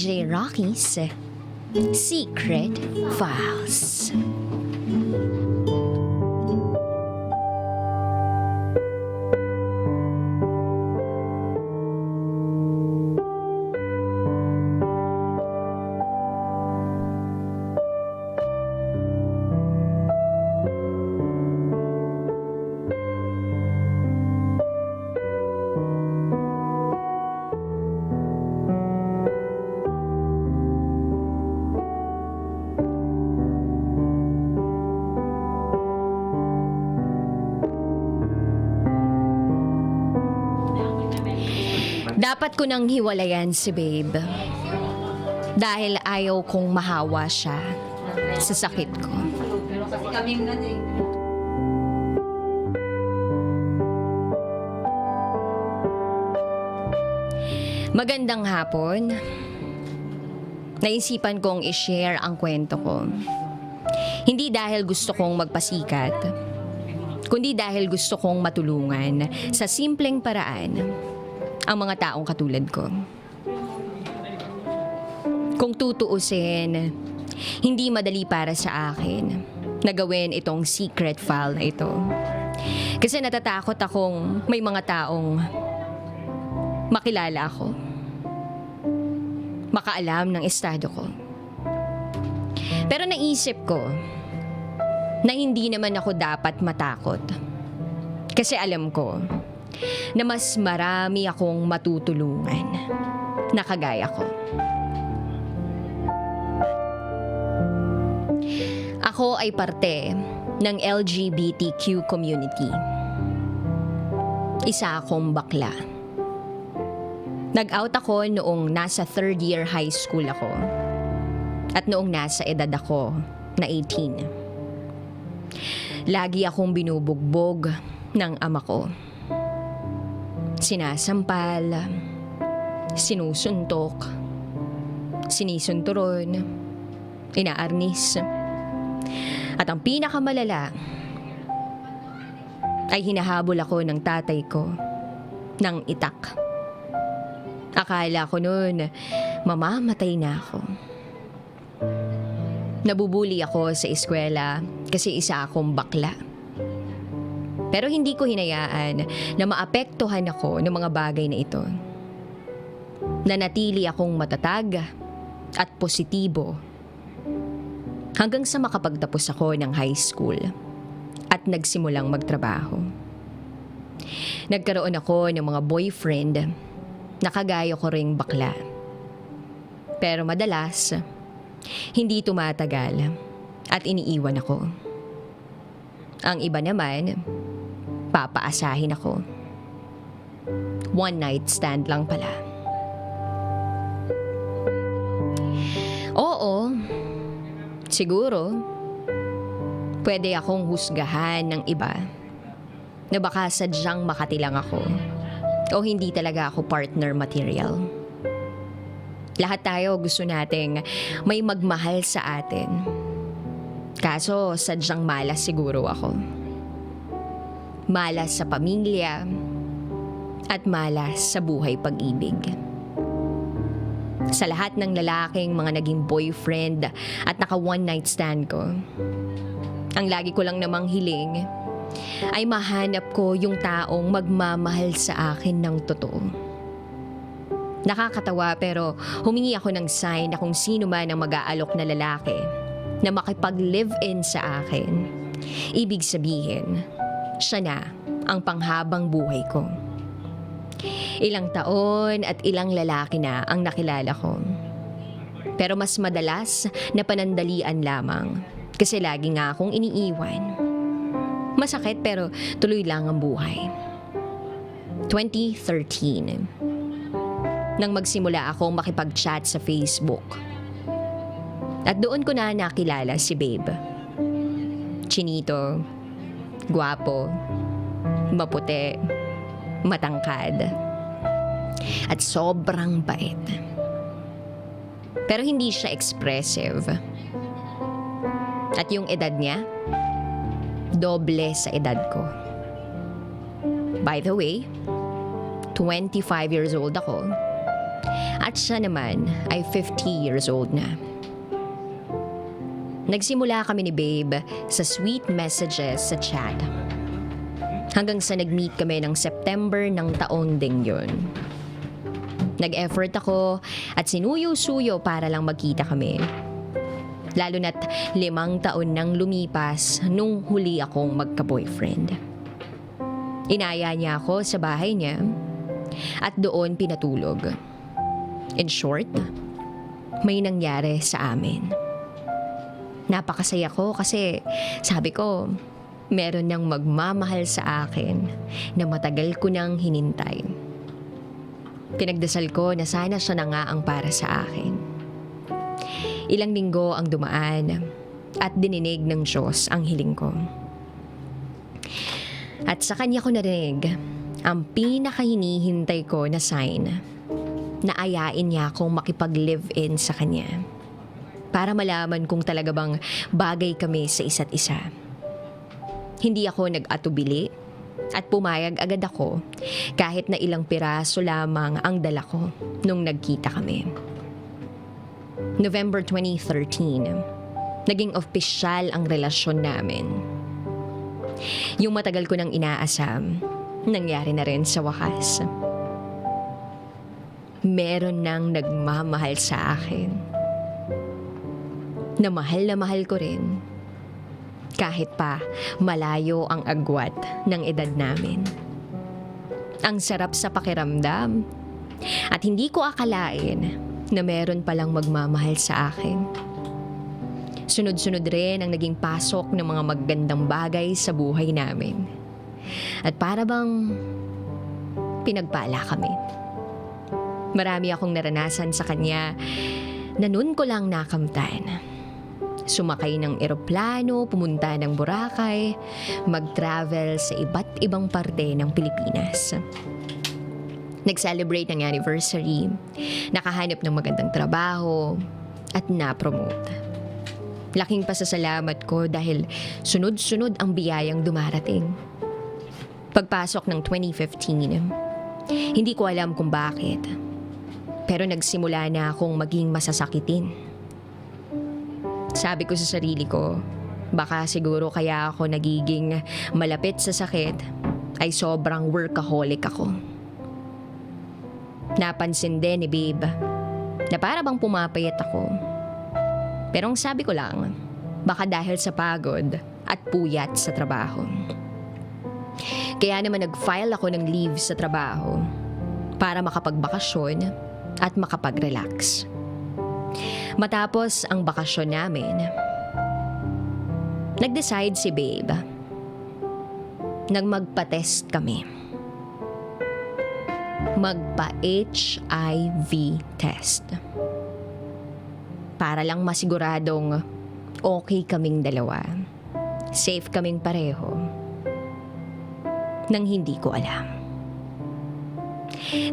DJ Rocky's Secret Files. Dapat ko nang hiwalayan si Babe. Dahil ayaw kong mahawa siya sa sakit ko. Kasi kami ano eh. Magandang hapon. Naisipan kong i-share ang kwento ko. Hindi dahil gusto kong magpasikat, kundi dahil gusto kong matulungan sa simpleng paraan ang mga taong katulad ko. Kung tutuusin, hindi madali para sa akin na gawin itong secret file na ito. Kasi natatakot akong may mga taong makilala ako. Makaalam ng estado ko. Pero naisip ko na hindi naman ako dapat matakot. Kasi alam ko na mas marami akong matutulungan na kagaya ko. Ako ay parte ng LGBTQ community. Isa akong bakla. Nag-out ako noong nasa third year high school ako. At noong nasa edad ako na 18. Lagi akong binubugbog ng ama ko. Sinasampal, sinusuntok, sinisunturon, inaarnis. At ang pinakamalala ay hinahabol ako ng tatay ko ng itak. Akala ko noon, mamamatay na ako. Nabubuli ako sa eskwela kasi isa akong bakla. Pero hindi ko hinayaan na maapektuhan ako ng mga bagay na ito. Nanatili akong matatag at positibo hanggang sa makapagtapos ako ng high school at nagsimulang magtrabaho. Nagkaroon ako ng mga boyfriend nakagaya ko ring bakla. Pero madalas, hindi tumatagal at iniiwan ako. Ang iba naman, papaasahin ako. One night stand lang pala. Oo, siguro, pwede akong husgahan ng iba na baka sadyang makatilang ako o hindi talaga ako partner material. Lahat tayo gusto nating may magmahal sa atin. Kaso sadyang malas siguro ako. Malas sa pamilya at malas sa buhay pag-ibig. Sa lahat ng lalaking mga naging boyfriend at naka one night stand ko, ang lagi ko lang namang hiling ay mahanap ko yung taong magmamahal sa akin ng totoo. Nakakatawa pero humingi ako ng sign na kung sino man ang mag-aalok na lalaki na makipag-live-in sa akin. Ibig sabihin, siya na ang panghabang buhay ko. Ilang taon at ilang lalaki na ang nakilala ko. Pero mas madalas na panandalian lamang kasi lagi nga akong iniiwan. Masakit pero tuloy lang ang buhay. 2013. Nang magsimula akong makipag-chat sa Facebook. At doon ko na nakilala si Babe. Chinito, guwapo, maputi, matangkad, at sobrang bait. Pero hindi siya expressive. At yung edad niya, doble sa edad ko. By the way, 25 years old ako At siya naman ay 50 years old na. Nagsimula kami ni Babe sa sweet messages sa chat. Hanggang sa nag-meet kami ng September ng taon ding yun. Nag-effort ako at sinuyo-suyo para lang magkita kami. Lalo na't limang taon nang lumipas nung huli akong magka-boyfriend. Inaya niya ako sa bahay niya at doon pinatulog. In short, may nangyari sa amin. Napakasaya ko kasi sabi ko, meron nang magmamahal sa akin na matagal ko nang hinintay. Pinagdasal ko na sana siya na nga ang para sa akin. Ilang linggo ang dumaan at dininig ng Diyos ang hiling ko. At sa kanya ko narinig ang pinakahinihintay ko na sign na ayain niya akong makipag-live-in sa kanya para malaman kung talaga bang bagay kami sa isa't isa. Hindi ako nag-atubili at pumayag agad ako kahit na ilang piraso lamang ang dala ko nung nagkita kami. November 2013, naging opisyal ang relasyon namin. Yung matagal ko nang inaasam, nangyari na rin sa wakas. Meron nang nagmamahal sa akin. Na mahal na mahal ko rin. Kahit pa malayo ang agwat ng edad namin. Ang sarap sa pakiramdam. At hindi ko akalain na meron palang magmamahal sa akin. Sunod-sunod rin ang naging pasok ng mga magandang bagay sa buhay namin. At para bang pinagpala kami. Marami akong naranasan sa kanya na nun ko lang nakamtan. Sumakay ng eroplano, pumunta ng Boracay, mag-travel sa iba't ibang parte ng Pilipinas. Nag-celebrate ng anniversary, nakahanap ng magandang trabaho, at na-promote. Laking pasasalamat ko dahil sunod-sunod ang biyayang dumarating. Pagpasok ng 2015, hindi ko alam kung bakit. Pero nagsimula na akong maging masasakitin. Sabi ko sa sarili ko, baka siguro kaya ako nagiging malapit sa sakit ay sobrang workaholic ako. Napansin din ni Babe na para bang pumapayat ako. Pero ang sabi ko lang, baka dahil sa pagod at puyat sa trabaho. Kaya naman nag-file ako ng leave sa trabaho para makapagbakasyon at makapag-relax. Matapos ang bakasyon namin, nag-decide si Babe nang magpa-test kami. Magpa-HIV test. Para lang masiguradong okay kaming dalawa. Safe kaming pareho. Nang hindi ko alam.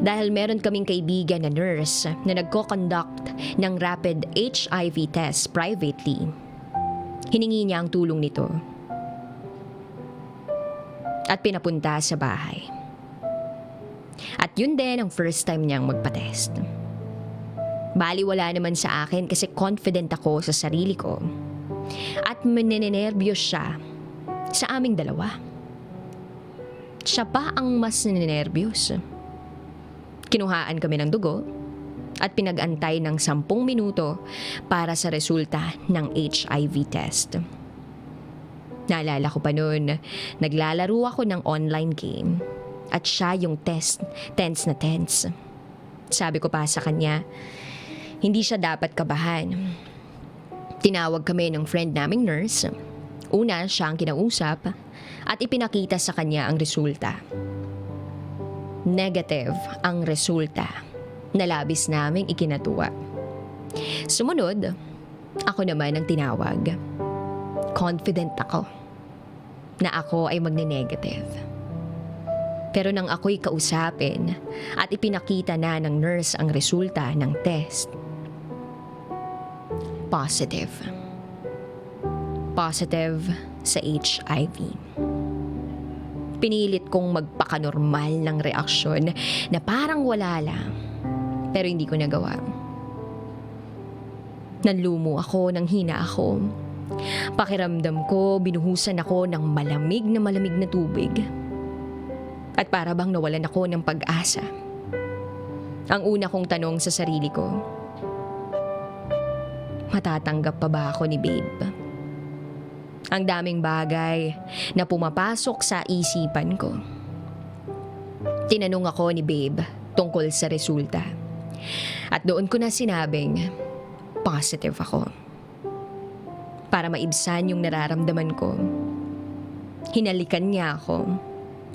Dahil meron kaming kaibigan na nurse na nagko-conduct ng rapid HIV test privately. Hiningi niya ang tulong nito. At pinapunta sa bahay. At yun din ang first time niyang magpa-test. Bali wala naman sa akin kasi confident ako sa sarili ko. At maninenervyos siya sa aming dalawa. Siya pa ang mas ninenervyos. Kinuhaan kami ng dugo at pinag-antay ng sampung minuto para sa resulta ng HIV test. Naalala ko pa noon, naglalaro ako ng online game at siya yung test, tense na tense. Sabi ko pa sa kanya, hindi siya dapat kabahan. Tinawag kami ng friend naming nurse. Una, siya ang kinausap at ipinakita sa kanya ang resulta. Negative ang resulta na labis naming ikinatuwa. Sumunod, ako naman ang tinawag. Confident ako na ako ay magne-negative. Pero nang ako'y kausapin at ipinakita na ng nurse ang resulta ng test, positive. Positive sa HIV. Pinilit kong magpakanormal ng reaksyon na parang wala lang. Pero hindi ko nagawa. Nanlumo ako, nang hina ako. Pakiramdam ko, binuhusan ako ng malamig na malamig na tubig. At para bang nawalan ako ng pag-asa. Ang una kong tanong sa sarili ko, matatanggap pa ba ako ni babe? Ang daming bagay na pumapasok sa isipan ko. Tinanong ako ni babe tungkol sa resulta. At doon ko na sinabing, positive ako. Para maibsan yung nararamdaman ko, hinalikan niya ako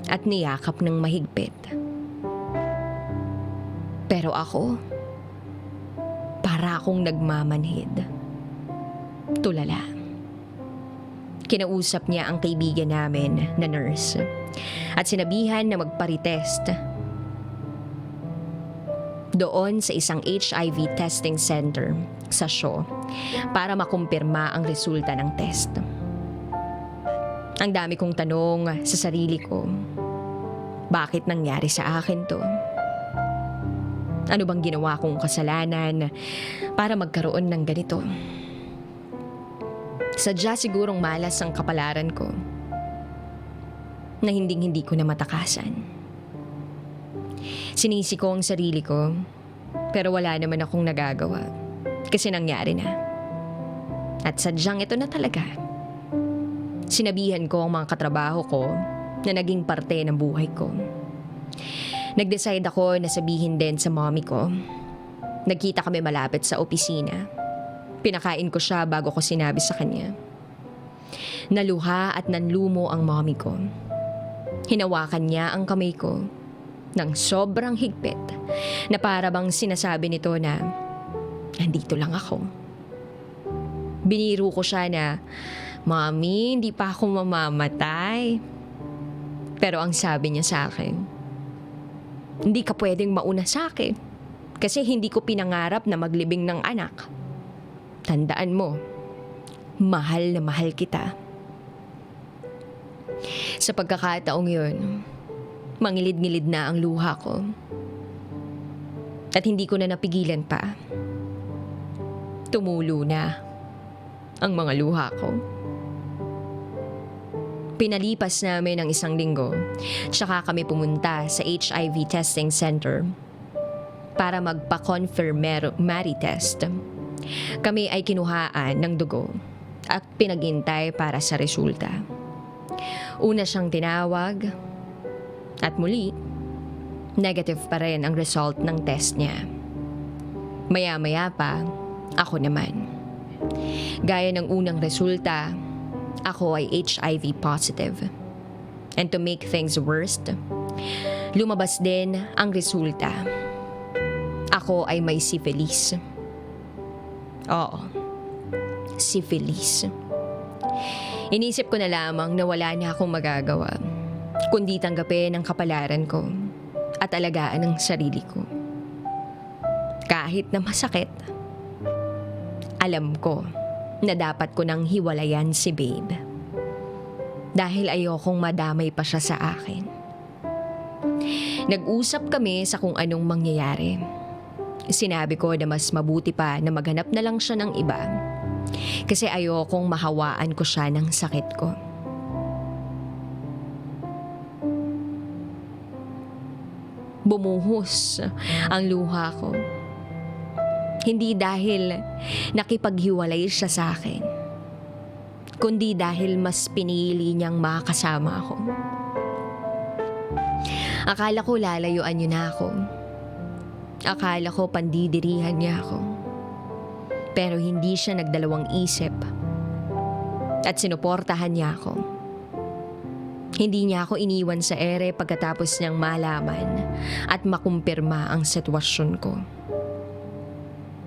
at niyakap ng mahigpit. Pero ako, para akong nagmamanhid. Tulala. Kinausap niya ang kaibigan namin na nurse at sinabihan na magparitest doon sa isang HIV testing center sa Shaw para makumpirma ang resulta ng test. Ang dami kong tanong sa sarili ko, bakit nangyari sa akin to? Ano bang ginawa kong kasalanan para magkaroon ng ganito? Sadya sigurong malas ang kapalaran ko na hinding-hindi ko na matakasan. Sinisi ko ang sarili ko, pero wala naman akong nagagawa kasi nangyari na. At sadyang ito na talaga. Sinabihan ko ang mga katrabaho ko na naging parte ng buhay ko. Nag-decide ako na sabihin din sa mommy ko. Nagkita kami malapit sa opisina. Pinakain ko siya bago ko sinabi sa kanya. Naluha at nanlumo ang mommy ko. Hinawakan niya ang kamay ko ng sobrang higpit na para bang sinasabi nito na nandito lang ako. Biniro ko siya na, Mami, hindi pa ako mamamatay. Pero ang sabi niya sa akin, hindi ka pwedeng mauna sa akin kasi hindi ko pinangarap na maglibing ng anak. Tandaan mo, mahal na mahal kita. Sa pagkakataong yun, mangilid-ngilid na ang luha ko. At hindi ko na napigilan pa. Tumulo na ang mga luha ko. Pinalipas namin ang isang linggo, tsaka kami pumunta sa HIV testing center para magpa-confirmatory test. Kami ay kinuhaan ng dugo at pinagintay para sa resulta. Una siyang tinawag at muli, negative pa rin ang result ng test niya. Maya-maya pa, ako naman. Gaya ng unang resulta, ako ay HIV positive. And to make things worse, lumabas din ang resulta. Ako ay may syphilis. Oo, syphilis. Inisip ko na lamang na wala na akong magagawa, kundi tanggapin ang kapalaran ko at alagaan ang sarili ko. Kahit na masakit, alam ko na dapat ko nang hiwalayan si Babe. Dahil ayokong madamay pa siya sa akin. Nag-usap kami sa kung anong mangyayari. Sinabi ko na mas mabuti pa na maghanap na lang siya ng iba. Kasi ayokong mahawaan ko siya ng sakit ko. Bumuhos ang luha ko. Hindi dahil nakipaghiwalay siya sa akin, kundi dahil mas pinili niyang makasama ako. Akala ko lalayuan niyo na ako. Akala ko pandidirihan niya ako. Pero hindi siya nagdalawang isip. At sinuportahan niya ako. Hindi niya ako iniwan sa ere pagkatapos niyang malaman at makumpirma ang sitwasyon ko.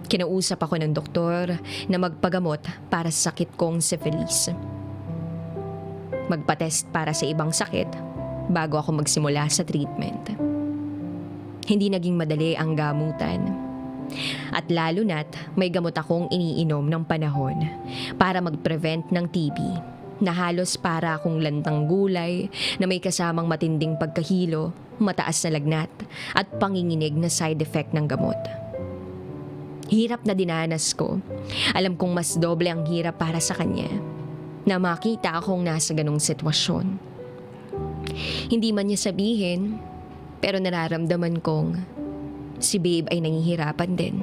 Kinausap ako ng doktor na magpagamot para sa sakit kong syphilis. Magpatest para sa ibang sakit bago ako magsimula sa treatment. Hindi naging madali ang gamutan. At lalo na't may gamot akong iniinom ng panahon para mag-prevent ng TB na halos para akong lantang gulay na may kasamang matinding pagkahilo, mataas na lagnat at panginginig na side effect ng gamot. Hirap na dinanas ko. Alam kong mas doble ang hirap para sa kanya na makita akong nasa ganong sitwasyon. Hindi man niya sabihin, pero nararamdaman kong si babe ay nangihirapan din.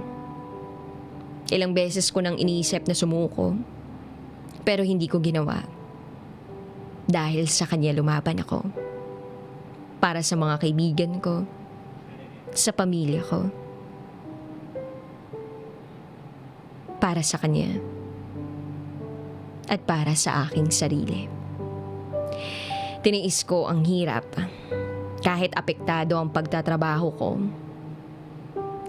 Ilang beses ko nang iniisip na sumuko, pero hindi ko ginawa. Dahil sa kanya lumaban ako. Para sa mga kaibigan ko, sa pamilya ko. Para sa kanya. At para sa aking sarili. Tiniis ko ang hirap kahit apektado ang pagtatrabaho ko.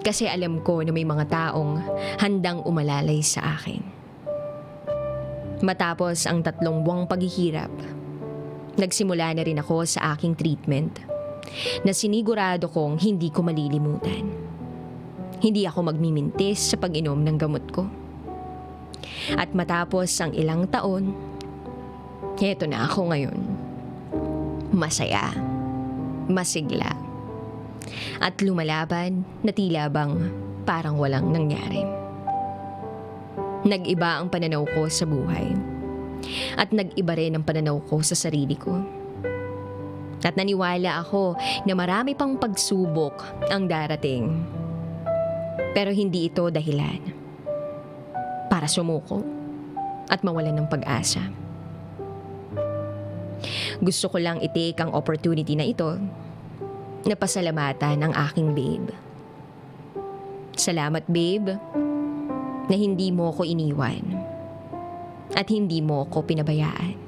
Kasi alam ko na may mga taong handang umalalay sa akin. Matapos ang tatlong buwang paghihirap, nagsimula na rin ako sa aking treatment na sinigurado kong hindi ko malilimutan. Hindi ako magmimintis sa pag-inom ng gamot ko. At matapos ang ilang taon, heto na ako ngayon. Masaya, masigla, at lumalaban na tila bang parang walang nangyari. Nag-iba ang pananaw ko sa buhay. At nag-iba rin ang pananaw ko sa sarili ko. At naniwala ako na marami pang pagsubok ang darating. Pero hindi ito dahilan para sumuko at mawalan ng pag-asa. Gusto ko lang i-take ang opportunity na ito na pasalamatan ang aking babe. Salamat babe na hindi mo ko iniwan at hindi mo ko pinabayaan.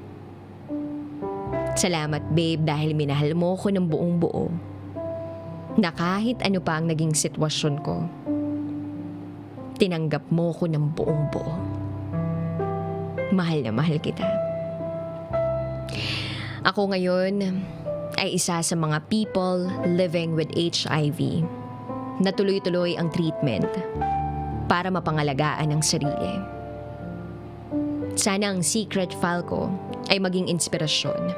Salamat babe dahil minahal mo ko ng buong buo na kahit ano pa ang naging sitwasyon ko, tinanggap mo ko ng buong buo. Mahal na mahal kita. Ako ngayon ay isa sa mga people living with HIV na tuloy-tuloy ang treatment para mapangalagaan ang sarili. Sana ang secret file ko ay maging inspirasyon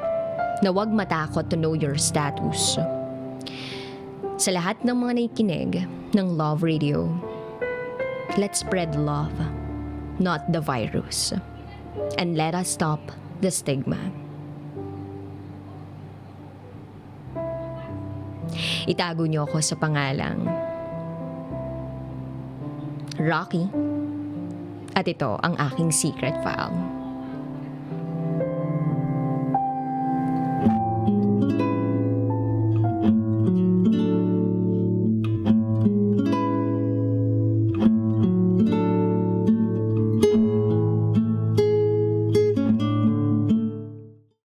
na huwag matakot to know your status. Sa lahat ng mga nakikinig ng Love Radio, let's spread love, not the virus. And let us stop the stigma. Itago niyo ako sa pangalang Rocky. At ito ang aking secret file.